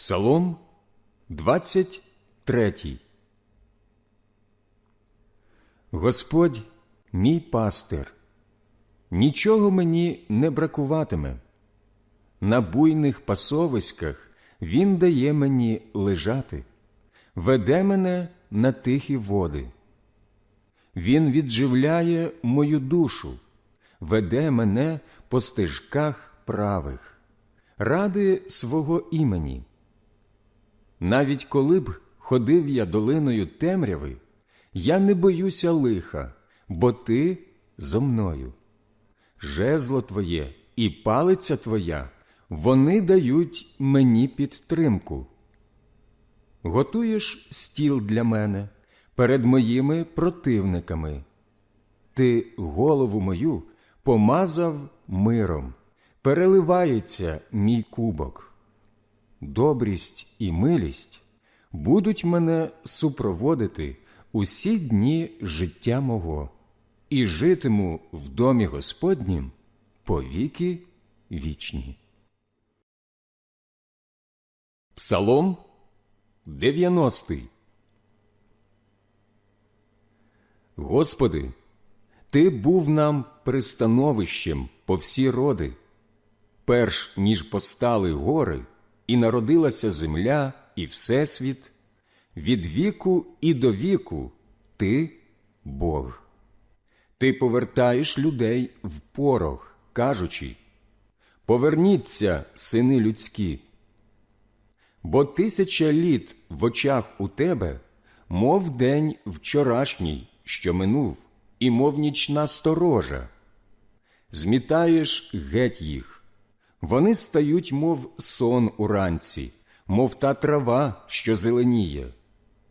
Псалом 23 Господь мій пастир, нічого мені не бракуватиме. На буйних пасовиськах Він дає мені лежати, веде мене на тихі води. Він відживляє мою душу, веде мене по стежках правих, ради свого імені. Навіть коли б ходив я долиною темряви, я не боюся лиха, бо ти зо мною. Жезло твоє і палиця твоя, вони дають мені підтримку. Готуєш стіл для мене перед моїми противниками. Ти голову мою помазав миром, переливається мій кубок. Добрість і милість будуть мене супроводити усі дні життя мого, і житиму в домі Господнім по віки вічні. Псалом 90 Господи, Ти був нам пристановищем по всі роди, перш ніж постали гори, і народилася земля і Всесвіт, від віку і до віку Ти Бог. Ти повертаєш людей в порох, кажучи Поверніться, сини людські. Бо тисяча літ в очах у тебе, мов день вчорашній, що минув, і мов нічна сторожа. Змітаєш геть їх, вони стають, мов сон уранці, мов та трава, що зеленіє.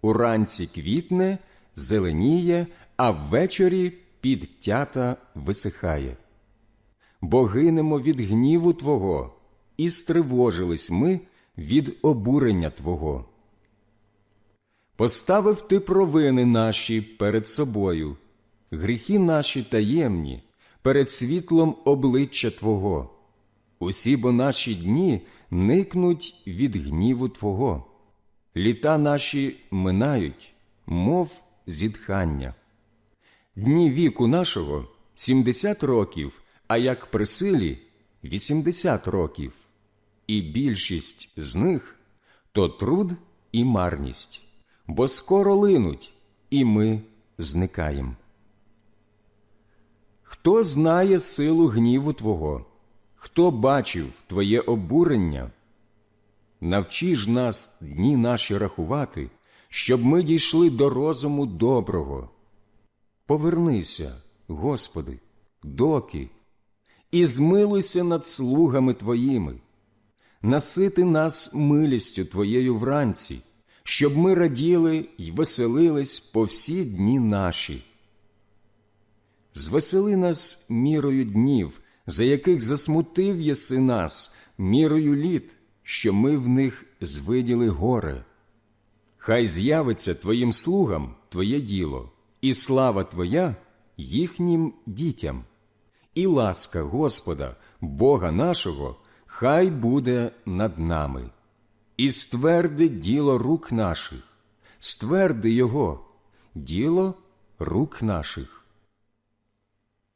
Уранці квітне, зеленіє, а ввечері підтята висихає. Бо гинемо від гніву Твого, і стривожились ми від обурення Твого. Поставив ти провини наші перед собою, гріхи наші таємні, перед світлом обличчя Твого. Усі бо наші дні никнуть від гніву Твого, літа наші минають, мов зітхання. Дні віку нашого сімдесят років, а як при силі вісімдесят років, і більшість з них то труд і марність, бо скоро линуть, і ми зникаємо. Хто знає силу гніву Твого? Хто бачив Твоє обурення? Навчи ж нас дні наші рахувати, щоб ми дійшли до розуму доброго. Повернися, Господи, доки, і змилуйся над слугами Твоїми, насити нас милістю Твоєю вранці, щоб ми раділи й веселились по всі дні наші. Звесели нас мірою днів, за яких засмутив єси нас, мірою літ, що ми в них звиділи горе. Хай з'явиться Твоїм слугам Твоє діло, і слава Твоя їхнім дітям, і ласка Господа, Бога нашого, хай буде над нами, і стверди діло рук наших, стверди Його, діло рук наших.